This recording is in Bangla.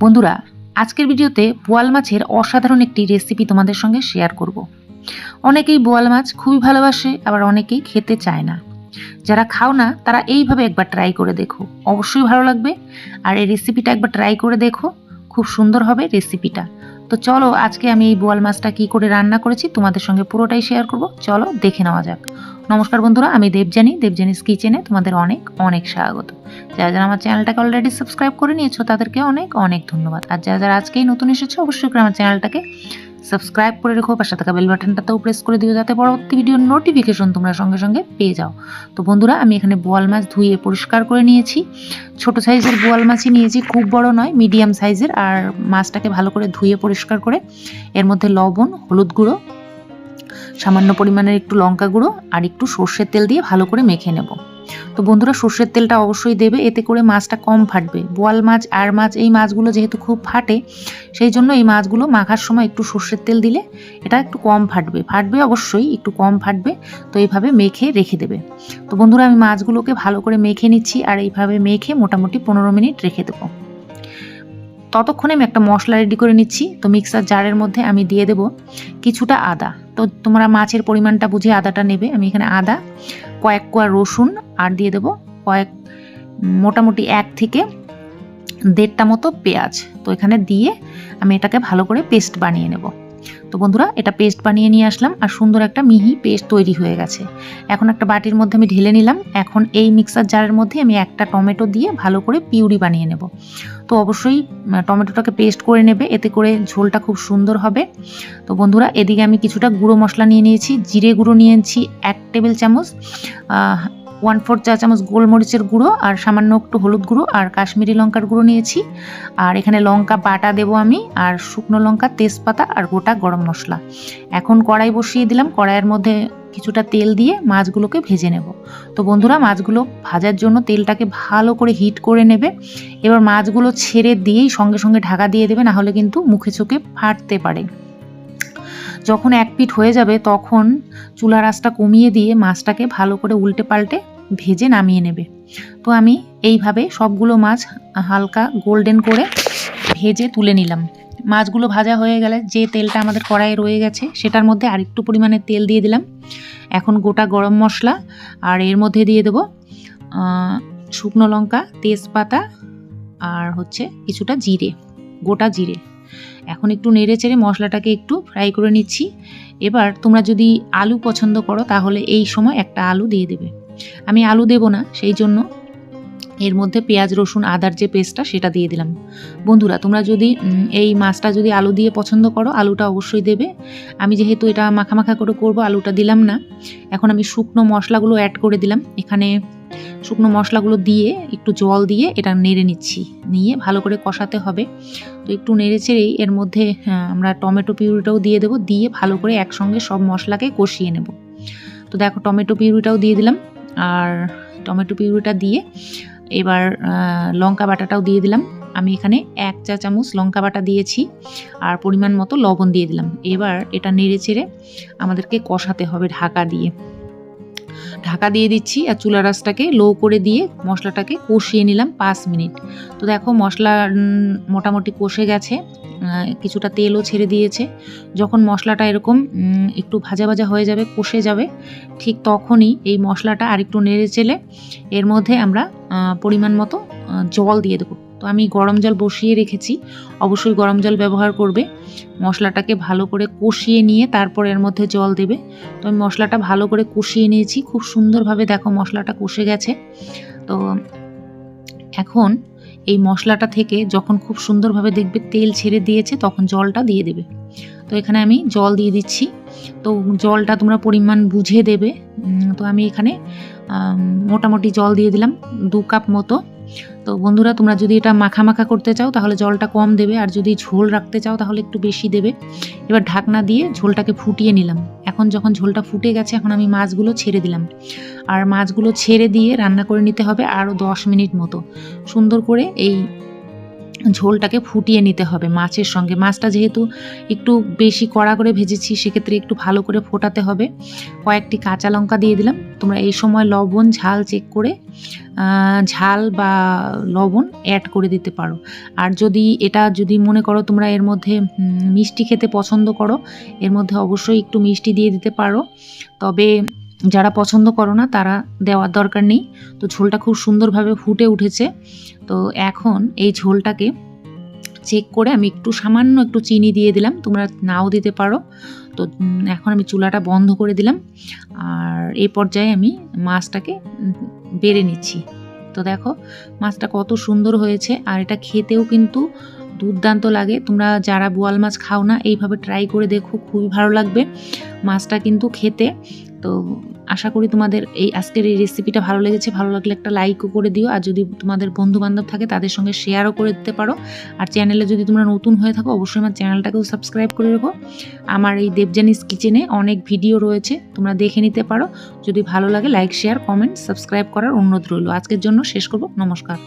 বন্ধুরা, আজকের ভিডিওতে বোয়াল মাছের অসাধারণ একটি রেসিপি তোমাদের সঙ্গে শেয়ার করব। অনেকেই বোয়াল মাছ খুবই ভালোবাসে, আবার অনেকেই খেতে চায় না। যারা খাও না, তারা এইভাবে একবার ট্রাই করে দেখো। অবশ্যই ভালো লাগবে। আর এই রেসিপিটা একবার ট্রাই করে দেখো। খুব সুন্দর হবে রেসিপিটা তো চলো, আজকে আমি এই বোয়াল মাছটা কি করে রান্না করেছি তোমাদের সঙ্গে পুরোটাই শেয়ার করব। চলো, দেখে নেওয়া যাক। নমস্কার বন্ধুরা, আমি দেবজানি দেবজানিস কিচেনে তোমাদের অনেক অনেক স্বাগত। যারা যারা আমার চ্যানেলটাকে অলরেডি সাবস্ক্রাইব করে নিয়েছো, তাদেরকে অনেক অনেক ধন্যবাদ। আর যারা যারা আজকেই নতুন এসেছ, অবশ্যই করে আমার চ্যানেলটাকে সাবস্ক্রাইব করে রেখো, পাশে থাকা বেল বাটনটাতেও প্রেস করে দিও, যাতে পরবর্তী ভিডিওর নোটিফিকেশন তোমরা সঙ্গে সঙ্গে পেয়ে যাও। তো বন্ধুরা, আমি এখানে বোয়াল মাছ ধুয়ে পরিষ্কার করে নিয়েছি। ছোট সাইজের বোয়াল মাছই নিয়েছি, খুব বড় নয় মিডিয়াম সাইজের আর মাছটাকে ভালো করে ধুয়ে পরিষ্কার করে, এর মধ্যে লবণ, হলুদ গুঁড়ো সামান্য পরিমাণের একটু লঙ্কা গুঁড়ো আর একটু সর্ষের তেল দিয়ে ভালো করে মেখে নেব। তো বন্ধুরা, সর্ষের তেলটা অবশ্যই দেবে, এতে করে মাছটা কম ফাটবে। বোয়াল মাছ, আর মাছ, এই মাছগুলো যেহেতু খুব ফাটে, সেই জন্য এই মাছগুলো মাখার সময় একটু সর্ষের তেল দিলে এটা একটু কম ফাটবে। ফাটবে অবশ্যই, একটু কম ফাটবে, তো এইভাবে মেখে রেখে দেবে। তো বন্ধুরা, আমি মাছগুলোকে ভালো করে মেখে নিচ্ছি, আর এইভাবে মেখে মোটামুটি পনেরো মিনিট রেখে দেবো। ততক্ষণে আমি একটা মশলা রেডি করে নিচ্ছি। তো মিক্সার জারের মধ্যে আমি দিয়ে দেব কিছুটা আদা। তো তোমরা মাছের পরিমাণটা বুঝে আদাটা নেবে। আমি এখানে আদা, কয়েক কোয়া রসুন, আর দিয়ে দেব কয়েক মোটামুটি এক থেকে দেড়টা মতো পেঁয়াজ। তো এখানে দিয়ে আমি এটাকে ভালো করে পেস্ট বানিয়ে নেব। তো বন্ধুরা, এটা পেস্ট বানিয়ে নিয়ে আসলাম আর সুন্দর একটা মিহি পেস্ট তৈরি হয়ে গেছে। এখন একটা বাটির মধ্যে আমি ঢেলে নিলাম। এখন এই মিক্সার জারের মধ্যে আমি একটা টমেটো দিয়ে ভালো করে পিউরি বানিয়ে নেব। তো অবশ্যই টমেটোটাকে পেস্ট করে নেবে, এতে করে ঝোলটা খুব সুন্দর হবে। তো বন্ধুরা, এদিকে আমি কিছুটা গুঁড়ো মশলা নিয়ে নিয়েছি, জিরে গুঁড়ো নিয়েছি, এক টেবিল চামচ ওয়ান ফোর চা চামচ গোলমরিচের গুঁড়ো আর সামান্য একটু হলুদ গুঁড়ো আর কাশ্মীরি লঙ্কার গুঁড়ো নিয়েছি। আর এখানে লঙ্কা বাটা দেবো আমি আর শুকনো লঙ্কা, তেজপাতা আর গোটা গরম মশলা। এখন কড়াই বসিয়ে দিলাম। কড়াইয়ের মধ্যে কিছুটা তেল দিয়ে মাছগুলোকে ভেজে নেব। তো বন্ধুরা, মাছগুলো ভাজার জন্য তেলটাকে ভালো করে হিট করে নেবে। এবার মাছগুলো ছেড়ে দিয়েই সঙ্গে সঙ্গে ঢাকা দিয়ে দেবে না হলে কিন্তু মুখে চোখে ফাটতে পারে। যখন এক পিঠ হয়ে যাবে, তখন চুলার আঁচটা কমিয়ে দিয়ে মাছটাকে ভালো করে উল্টে পাল্টে ভেজে নামিয়ে নেবে। তো আমি এইভাবে সবগুলো মাছ হালকা গোল্ডেন করে ভেজে তুলে নিলাম। মাছগুলো ভাজা হয়ে গেলে যে তেলটা আমাদের কড়াইয়ে রয়ে গেছে, সেটার মধ্যে আরেকটু পরিমাণে তেল দিয়ে দিলাম। এখন গোটা গরম মশলা আর এর মধ্যে দিয়ে দেবো শুকনো লঙ্কা, তেজপাতা আর হচ্ছে কিছুটা জিরে, গোটা জিরে। এখন একটু নেড়ে চেড়ে মশলাটাকে একটু ফ্রাই করে নিচ্ছি। এবার তোমরা যদি আলু পছন্দ করো, তাহলে এই সময় একটা আলু দিয়ে দেবে। আমি আলু দেব না, সেই জন্য এর মধ্যে পেঁয়াজ, রসুন, আদার যে পেস্টটা, সেটা দিয়ে দিলাম। বন্ধুরা, তোমরা যদি এই মাছটা যদি আলু দিয়ে পছন্দ করো, আলুটা অবশ্যই দেবে। আমি যেহেতু এটা মাখা মাখা করে করব, আলুটা দিলাম না। এখন আমি শুকনো মশলাগুলো অ্যাড করে দিলাম। এখানে শুকনো মশলাগুলো দিয়ে, একটু জল দিয়ে এটা নেড়ে নিচ্ছি। নিয়ে ভালো করে কষাতে হবে। তো একটু নেড়ে চেড়েই এর মধ্যে আমরা টমেটো পিউরিটাও দিয়ে দেবো। দিয়ে ভালো করে একসঙ্গে সব মশলাকে কষিয়ে নেব। তো দেখো, টমেটো পিউরিটাও দিয়ে দিলাম। আর টমেটো পিউরিটা দিয়ে এবার লঙ্কা বাটাটাও দিয়ে দিলাম। আমি এখানে এক চা চামচ লঙ্কা বাটা দিয়েছি। আর পরিমাণ মতো লবণ দিয়ে দিলাম। এবার এটা নেড়ে চেড়ে আমাদেরকে কষাতে হবে ঢাকা দিয়ে। ঢাকা দিয়ে দিচ্ছি আর চুলা রাসটাকে লো করে দিয়ে মশলাটাকে কষিয়ে নিলাম পাঁচ মিনিট। তো দেখো মশলা মোটামুটি কষে গেছে। কিছুটা তেলও ছেড়ে দিয়েছে। যখন মশলাটা এরকম একটু ভাজা ভাজা হয়ে যাবে, কষে যাবে, ঠিক তখনই এই মশলাটা আরেকটু নেড়ে চেলে এর মধ্যে আমরা পরিমাণ মতো জল দিয়ে দেবো। তো আমি গরম জল বসিয়ে রেখেছি। অবশ্যই গরম জল ব্যবহার করবে। মশলাটাকে ভালো করে কষিয়ে নিয়ে তারপর এর মধ্যে জল দেবে। তো আমি মশলাটা ভালো করে কষিয়ে নিয়েছি। খুব সুন্দরভাবে দেখো মশলাটা কষে গেছে। তো এখন এই মশলাটা থেকে যখন খুব সুন্দরভাবে দেখবে তেল ছেড়ে দিয়েছে, তখন জলটা দিয়ে দেবে। তো এখানে আমি জল দিয়ে দিচ্ছি। তো জলটা তোমরা পরিমাণ বুঝে দেবে। তো আমি এখানে মোটামুটি জল দিয়ে দিলাম দু কাপ মতো। তো বন্ধুরা, তোমরা যদি এটা মাখা মাখা করতে চাও, তাহলে জলটা কম দেবে, আর যদি ঝোল রাখতে চাও, তাহলে একটু বেশি দেবে। এবার ঢাকনা দিয়ে ঝোলটাকে ফুটিয়ে নিলাম। এখন যখন ঝোলটা ফুটে গেছে, এখন আমি মাছগুলো ছেড়ে দিলাম। আর মাছগুলো ছেড়ে দিয়ে রান্না করে নিতে হবে আরও দশ মিনিট মতো। সুন্দর করে এই ঝোলটাকে ফুটিয়ে নিতে হবে মাছের সঙ্গে। মাছটা যেহেতু একটু বেশি কড়া করে ভেজেছি, সেক্ষেত্রে একটু ভালো করে ফোটাতে হবে। কয়েকটি কাঁচা লঙ্কা দিয়ে দিলাম। তোমরা এই সময় লবণ, ঝাল চেক করে ঝাল বা লবণ অ্যাড করে দিতে পারো। আর যদি এটা যদি মনে করো তোমরা এর মধ্যে মিষ্টি খেতে পছন্দ করো, এর মধ্যে অবশ্যই একটু মিষ্টি দিয়ে দিতে পারো। তবে যারা পছন্দ করো না, তারা দেওয়ার দরকার নেই। তো ঝোলটা খুব সুন্দরভাবে ফুটে উঠেছে। তো এখন এই ঝোলটাকে চেক করে আমি একটু সামান্য একটু চিনি দিয়ে দিলাম। তোমরা নাও দিতে পারো। তো এখন আমি চুলাটা বন্ধ করে দিলাম। আর এই পর্যায়ে আমি মাছটাকে বেড়ে নিচ্ছি। তো দেখো, মাছটা কত সুন্দর হয়েছে। আর এটা খেতেও কিন্তু দুর্দান্ত লাগে। তোমরা যারা বোয়াল মাছ খাও না, এইভাবে ট্রাই করে দেখো, খুবই ভালো লাগবে মাছটা কিন্তু খেতে। তো আশা করি তোমাদের এই আজকের এই রেসিপিটা ভালো লেগেছে। ভালো লাগলে একটা লাইকও করে দিও। আর যদি তোমাদের বন্ধু বান্ধব থাকে, তাদের সঙ্গে শেয়ারও করে দিতে পারো। আর চ্যানেলে যদি তোমরা নতুন হয়ে থাকো, অবশ্যই আমার চ্যানেলটাকেও সাবস্ক্রাইব করে রেখো। আমার এই দেবজানিস কিচেনে অনেক ভিডিও রয়েছে, তোমরা দেখে নিতে পারো। যদি ভালো লাগে লাইক শেয়ার কমেন্ট সাবস্ক্রাইব করার অনুরোধ রইল। আজকের জন্য শেষ করব। নমস্কার।